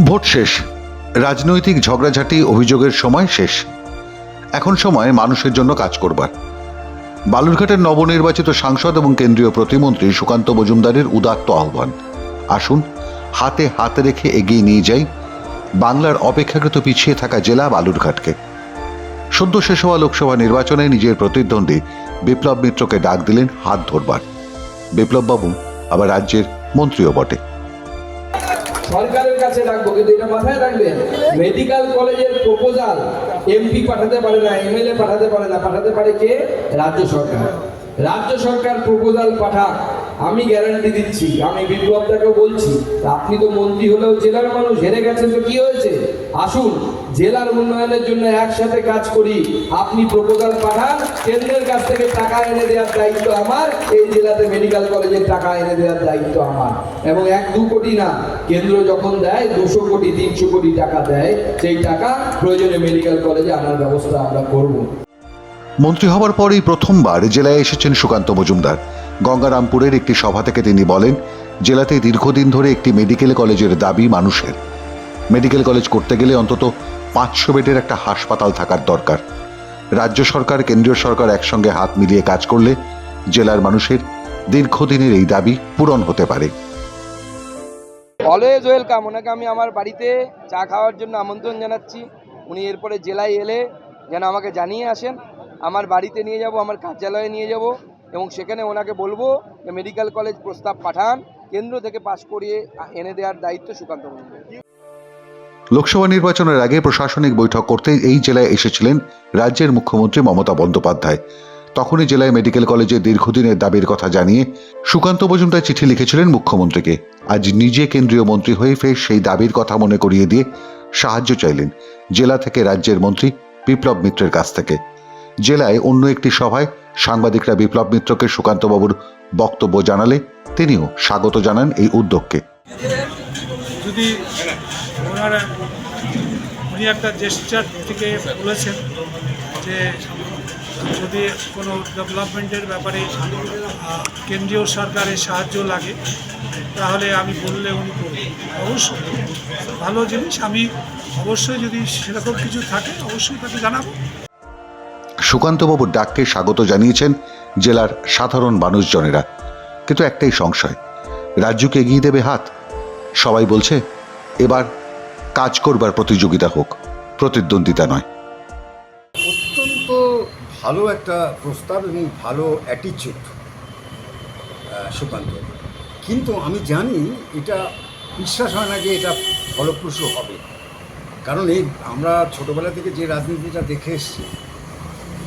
Vote শেষ। রাজনৈতিক ঝগড়াঝাটি অভিযোগের সময় শেষ। এখন সময় মানুষের জন্য কাজ করবার। বালুরঘাটের নবনির্বাচিত সাংসদ এবং কেন্দ্রীয় প্রতিমন্ত্রী সুকান্ত মজুমদারের উদাত্ত আহ্বান। আসুন, হাতে হাতে রেখে এগিয়ে নিয়ে যাই বাংলার অপেক্ষাকৃত পিছিয়ে থাকা জেলা বালুরঘাটকে। সদ্য শেষ হওয়া লোকসভা নির্বাচনে নিজের প্রতিদ্বন্দ্বী বিপ্লব মিত্রকে ডাক দিলেন হাত ধরবার। বিপ্লববাবু, আবার রাজ্যের মন্ত্রীও বটে। সরকারের কাছে রাখব, কিন্তু এটা মাথায় রাখবে মেডিকেল কলেজের প্রপোজাল এমপি পাঠাতে পারে না এমএলএ পাঠাতে পারে না, পাঠাতে পারে কে? রাজ্য সরকার। রাজ্য সরকার প্রপোজাল পাঠাক। আমি গ্যারান্টি দিচ্ছি, আমি বিপ্লবটাকে বলছি, আপনি তো মন্ত্রী হলেও জেলার মানুষ হেরে গেছেন, তো কি হয়েছে? আসুন, জেলার উন্নয়নের জন্য একসাথে কাজ করি। আপনি প্রপোজাল পাঠান, কেন্দ্রের কাছ থেকে টাকা এনে দেওয়ার দায়িত্ব আমার, এই জেলাতে মেডিকেল কলেজের টাকা এনে দেওয়ার দায়িত্ব আমার। এবং এক দু কোটি না, কেন্দ্র যখন দেয়, দুশো কোটি, তিনশো কোটি টাকা দেয়, সেই টাকা প্রয়োজনে মেডিকেল কলেজে আনার ব্যবস্থা আমরা করব। মন্ত্রী হবার পরেই প্রথমবার জেলায় এসেছেন সুকান্ত মজুমদার। গঙ্গারামপুরের একটি সভা থেকে তিনি বলেন, জেলাতে দীর্ঘদিন ধরে একটি মেডিকেল কলেজের দাবি মানুষের। মেডিকেল কলেজ করতে গেলে অন্তত পাঁচশো বেডের একটা হাসপাতাল থাকার দরকার। রাজ্য সরকার, কেন্দ্রীয় সরকার একসঙ্গে হাত মিলিয়ে কাজ করলে জেলার মানুষের দীর্ঘদিনের এই দাবি পূরণ হতে পারে। অলওয়েজ ওয়েলকাম ওনাকে আমি আমার বাড়িতে চা খাওয়ার জন্য আমন্ত্রণ জানাচ্ছি। উনি এরপরে জেলায় এলে যেন আমাকে জানিয়ে আসেন। আমার বাড়িতে নিয়ে যাব, আমার কার্যালয়ে নিয়ে যাব। এবং সেখানে ওনাকে বলব যে মেডিকেল কলেজ প্রস্তাব পাঠান, কেন্দ্র থেকে পাশ করিয়ে এনে দেওয়ার দায়িত্ব সুকান্ত লোকসভা নির্বাচনের আগে প্রশাসনিক বৈঠক করতে এই জেলায় এসেছিলেন রাজ্যের মুখ্যমন্ত্রী মমতা বন্দ্যোপাধ্যায়। তখনই জেলায় মেডিকেল কলেজে দীর্ঘদিনের দাবির কথা জানিয়ে সুকান্ত মজুমদার চিঠি লিখেছিলেন মুখ্যমন্ত্রীকে। আজ নিজে কেন্দ্রীয় মন্ত্রী হয়ে ফের সেই দাবির কথা মনে করিয়ে দিয়ে সাহায্য চাইলেন জেলা থেকে রাজ্যের মন্ত্রী বিপ্লব মিত্রের কাছ থেকে। জেলায় অন্য একটি সভায় সাংবাদিকরা বিপ্লব মিত্রকে সুকান্তবাবুর বক্তব্য জানালে তিনিও স্বাগত জানান এই উদ্যোগকে। যদি ওনারা, উনি একটা জেস্টার থেকে বলেছেন যে যদি কোনো ডেভেলপমেন্টের ব্যাপারে কেন্দ্রীয় সরকারের সাহায্য লাগে, তাহলে আমি বললে উনি অবশ্যই। ভালো জিনিস, আমি অবশ্যই যদি সেরকম কিছু থাকে, অবশ্যই তাকে জানাব। সুকান্তবাবুর ডাককে স্বাগত জানিয়েছেন জেলার সাধারণ মানুষজনেরা। কিন্তু একটাই সংশয়, রাজ্যকে এগিয়ে দেবে হাত? সবাই বলছে, এবার কাজ করবার প্রতিযোগিতা হোক, প্রতিদ্বন্দ্বিতা নয়। অত্যন্ত ভালো একটা প্রস্তাব এবং ভালো অ্যাটিচিউড সুকান্ত। কিন্তু আমি জানি এটা বিশ্বাস হয় না যে এটা ফলপ্রসূ হবে। কারণ এই আমরা ছোটোবেলা থেকে যে রাজনীতিটা দেখে এসেছি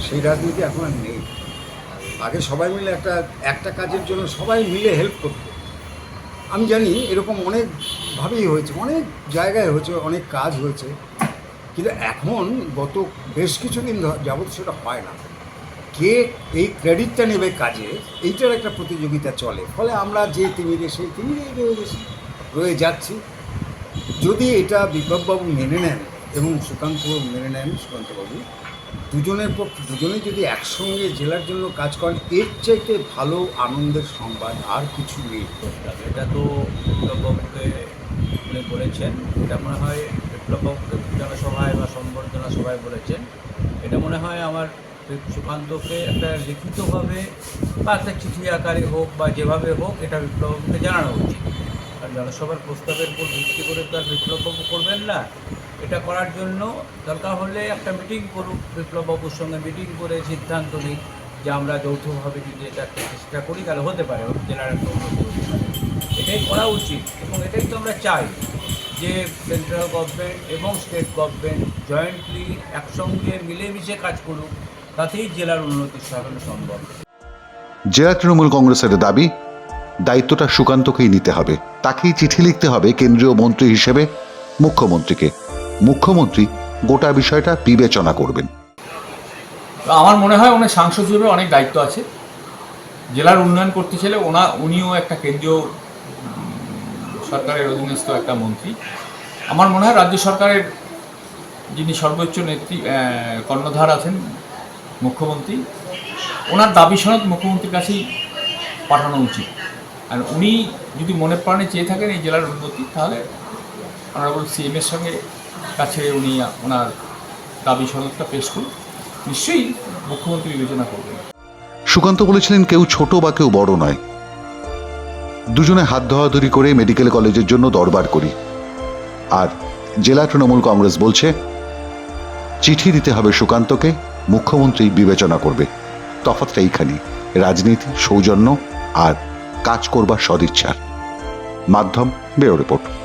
সেই রাজনীতি এখন আর নেই। আগে সবাই মিলে একটা একটা কাজের জন্য সবাই মিলে হেল্প করতো। আমি জানি এরকম অনেকভাবেই হয়েছে, অনেক জায়গায় হয়েছে, অনেক কাজ হয়েছে। কিন্তু এখন গত বেশ কিছুদিন যাবৎ সেটা হয় না। কে এই ক্রেডিটটা নেবে কাজে, এইটার একটা প্রতিযোগিতা চলে। ফলে আমরা যে তিমিরে, সেই তিমিরেই রয়ে গেছি, রয়ে যাচ্ছি। যদি এটা বিপ্লববাবু মেনে নেন এবং সুকান্ত মেনে নেন, সুকান্তবাবু দুজনের পক্ষে দুজনেই যদি একসঙ্গে জেলার জন্য কাজ করেন, এর চাইতে ভালো আনন্দের সংবাদ আর কিছু নেই। এটা তো বিপ্লববাবুকে উনি বলেছেন। এটা মনে হয় বিপ্লববাবুকে জনসভায় বা সম্বর্ধনা সভায় বলেছেন। এটা মনে হয় আমার সুকান্তকে একটা লিখিতভাবে বা একটা চিঠি আকারে হোক বা যেভাবে হোক এটা বিপ্লববাবুকে জানানো উচিত। জনসভার প্রস্তাবের উপর ভিত্তি করে তো আর বিপ্লববাবু করবেন না, এটা করার জন্য দরকার হলে একটা মিটিং করুক, বিপ্লববাবুর সঙ্গে মিটিং করে সিদ্ধান্ত নিই যে আমরা যৌথভাবে যদি এটা চেষ্টা করি, তাহলে হতে পারে জেলার একটা হতে পারে। এটাই করা উচিত এবং এটাই তো আমরা চাই যে সেন্ট্রাল গভর্নমেন্ট এবং স্টেট গভর্নমেন্ট জয়েন্টলি একসঙ্গে মিলেমিশে কাজ করুক, তাতেই জেলার উন্নতি সাধন সম্ভব জেলা তৃণমূল কংগ্রেসের দাবি দায়িত্বটা সুকান্তকেই নিতে হবে। তাকেই চিঠি লিখতে হবে কেন্দ্রীয় মন্ত্রী হিসেবে, মুখ্যমন্ত্রীকে। মুখ্যমন্ত্রী গোটা বিষয়টা বিবেচনা করবেন। আমার মনে হয় ওনার সাংসদ হিসেবে অনেক দায়িত্ব আছে। জেলার উন্নয়ন করতে চাইলে ওনা, উনিও একটা কেন্দ্রীয় সরকারের অধীনস্থ একটা মন্ত্রী। আমার মনে হয় রাজ্য সরকারের যিনি সর্বোচ্চ নেত্রী কর্ণধার আছেন মুখ্যমন্ত্রী, ওনার দাবি সনদ মুখ্যমন্ত্রীর কাছেই পাঠানো উচিত। আর উনি যদি মনে প্রাণে চেয়ে থাকেন এই জেলার উন্নতি, তাহলে অনারেবল সিএমের সঙ্গে কাছে উনি ওনার দাবি সনদটা পেশ করুন। নিশ্চয়ই মুখ্যমন্ত্রী বিবেচনা করবেন। সুকান্ত বলেছিলেন, কেউ ছোট বা কেউ বড় নয়। দুজনে হাত ধরাধরি করে মেডিকেল কলেজের জন্য দরবার করি। আর জেলা তৃণমূল কংগ্রেস বলছে, চিঠি দিতে হবে সুকান্তকে, মুখ্যমন্ত্রী বিবেচনা করবে। তফাৎটা এইখানি রাজনীতি, সৌজন্য আর কাজ করবার সদিচ্ছার। মাধ্যম বেরো রিপোর্ট।